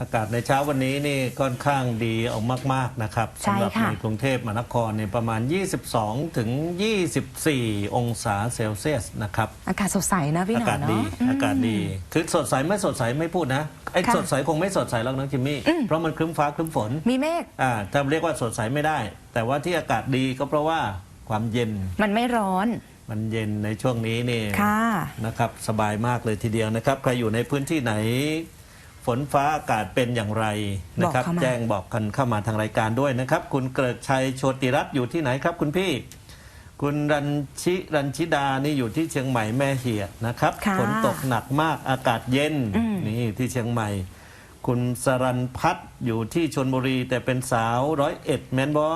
อากาศในเช้าวันนี้นี่ค่อนข้างดีออกมาก ๆ นะครับใช่สำหรัค่ะในกรุงเทพมหานครเนี่ยประมาณ 22 ถึง 24 องศาเซลเซียสนะครับ อากาศสดใสนะพี่หนอาอกาศเนาะดีอากาศดี คือสดใสไม่สดใสไม่พูดนะไอ้ค่ะสดใสคงไม่สดใสหรอกนะจิมมี่เพราะมันครึ้มฟ้าครึ้มฝนมีเมฆอ่าถ้าเรียกว่าสดใสไม่ได้ แต่ว่าที่อากาศดีก็เพราะว่าความเย็นมันไม่ร้อนมันเย็นในช่วงนี้นี่ค่ะนะครับ สบายมากเลยทีเดียวนะครับ ใครอยู่ในพื้นที่ไหน ฝนฟ้าอากาศเป็นอย่างไรนะครับ บอกเข้ามา แจ้งบอกกันเข้ามาทางรายการด้วยนะครับ คุณเกริกชัยโชติรัตน์อยู่ที่ไหนครับ คุณพี่ คุณรัญชิรัญชิดานี่อยู่ที่เชียงใหม่แม่เหียดนะครับค่ะฝนตกหนักมากอากาศเย็นอืม นี่ที่เชียงใหม่ คุณสรันพัฒน์อยู่ที่ชนบุรี แต่เป็นสาวร้อยเอ็ดแมนบอ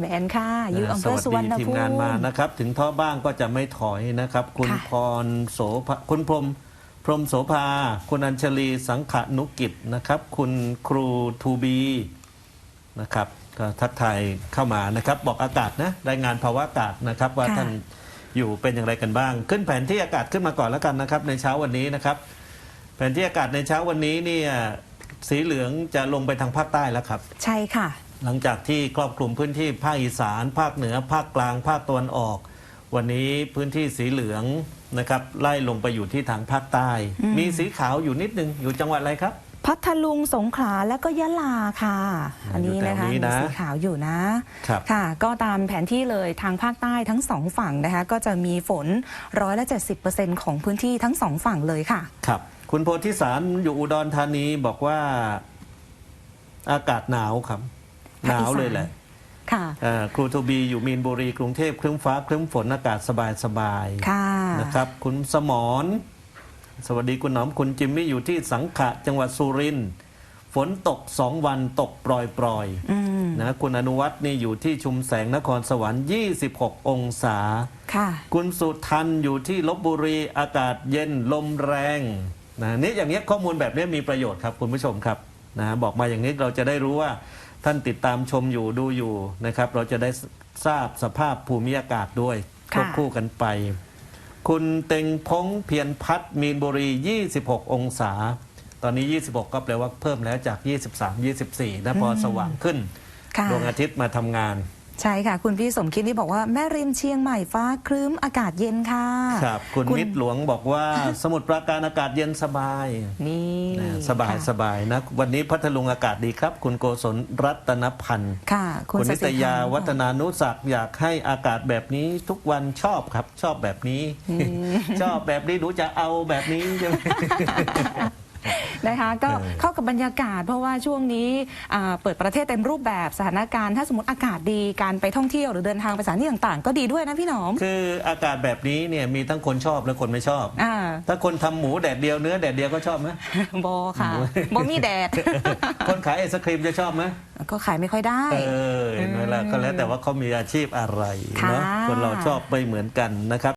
แมนค่ะอยู่อำเภอสสุววัรสรณดีทีมภูมิงานมานะครับ ถึงท้อบ้างก็จะไม่ถอยนะครับ คุณค่ะพรโสภาคุณพรหม พรหมโสภา คุณอัญชลีสังขนุกิจนะครับ คุณครูทูบีนะครับก็ทักทายเข้ามานะครับ บอกอากาศนะรายงานภาวะอากาศนะครับว่าค่ะ ท่านอยู่เป็นอย่างไรกันบ้าง ขึ้นแผนที่อากาศขึ้นมาก่อนแล้วกันนะครับในเช้าวันนี้นะครับ แผนที่อากาศในเช้าวันนี้เนี่ยสีเหลืองจะลงไปทางภาคใต้แล้วครับ ใช่ค่ะ หลังจากที่ครอบคลุมพื้นที่ภาคอีสาน ภาคเหนือ ภาคกลาง ภาคตะวันออก วันนี้พื้นที่สีเหลือง นะครับไล่ลงไปอยู่ที่ทางภาคใต้อืมมีสีขาวอยู่นิดนึงอยู่จังหวัดอะไรครับ พัทลุงสงขลาและก็ยะลาค่ะ อันนี้นะคะอยู่แถวนี้มีนะสีขาวอยู่นะครับค่ะ ก็ตามแผนที่เลยทางภาคใต้ทั้งสองฝั่งนะคะ ก็จะมีฝนร้อยละเจ็ดสิบเปอร์เซ็นของพื้นที่ทั้งสองฝั่งเลยค่ะ ครับ คุณโพธิสารอยู่อุดรธานีบอกว่าอากาศหนาวครับหนาวเลยแหละค่ะเอ่อครูทูบีอยู่มีนบุรีกรุงเทพครึ้มฟ้าครึ้มฝนอากาศสบายสบายๆค่ะ นะครับ คุณสมรสวัสดีคุณหนอมคุณจิมมี่อยู่ที่สังขะจังหวัดสุรินทร์ฝนตกสองวันตกปล่อยปล่อยๆอืมนะคุณอนุวัฒน์นี่อยู่ที่ชุมแสงนครสวรรค์ 26 องศาค่ะคุณสุทันอยู่ที่ลบบุรีอากาศเย็นลมแรงนะนี่อย่างเงี้ยข้อมูลแบบนี้มีประโยชน์ครับคุณผู้ชมครับนะบอกมาอย่างนี้เราจะได้รู้ว่าท่านติดตามชมอยู่ดูอยู่นะครับ เราจะได้ทราบสภาพภูมิอากาศด้วยควบค่ะคู่กันไป คุณเต็งพงเพียรพัฒน์มีนบุรี 26 องศา ตอนนี้ 26 ก็แปลว่าเพิ่มแล้วจาก 23 24นะพอสว่างขึ้นค่ะดวงอาทิตย์มาทำงาน ใช่ค่ะ คุณพี่สมคิดนี่บอกว่าแม่ริมเชียงใหม่ฟ้าครึ้มอากาศเย็นค่ะ ครับ คุณคุณ มิตรหลวงบอกว่า สมุทรปราการอากาศเย็นสบายนี่นะสบายค่ะสบายนะ วันนี้พัทลุงอากาศดีครับ คุณโกศลรัตนพันธ์ค่ะ คุณคุณนิสตสิยาพันธ์วัฒนานุศักดิ์อยากให้อากาศแบบนี้ทุกวันชอบครับ ชอบแบบนี้ ชอบแบบนี้หนูจะเอาแบบนี้ใช่ไหม นะคะก็เออเข้ากับบรรยากาศ เพราะว่าช่วงนี้อ่าเปิดประเทศเต็มรูปแบบสถานการณ์ ถ้าสมมติอากาศดีการไปท่องเที่ยวหรือเดินทางไปสถานที่ต่างๆ ก็ดีด้วยนะพี่หนอม คืออากาศแบบนี้เนี่ยมีทั้งคนชอบและคนไม่ชอบ อ่าถ้าคนทำหมูแดดเดียวเนื้อแดดเดียวก็ชอบไหม บอค่ะบอมีแดด คนขายไอศครีมจะชอบไหมก็ขายไม่ค่อยได้ เออเห็นไหมล่ะก็แล้วแต่ว่าเขามีอาชีพอะไรค่ะเนาะคนเราชอบไม่เหมือนกันนะครับ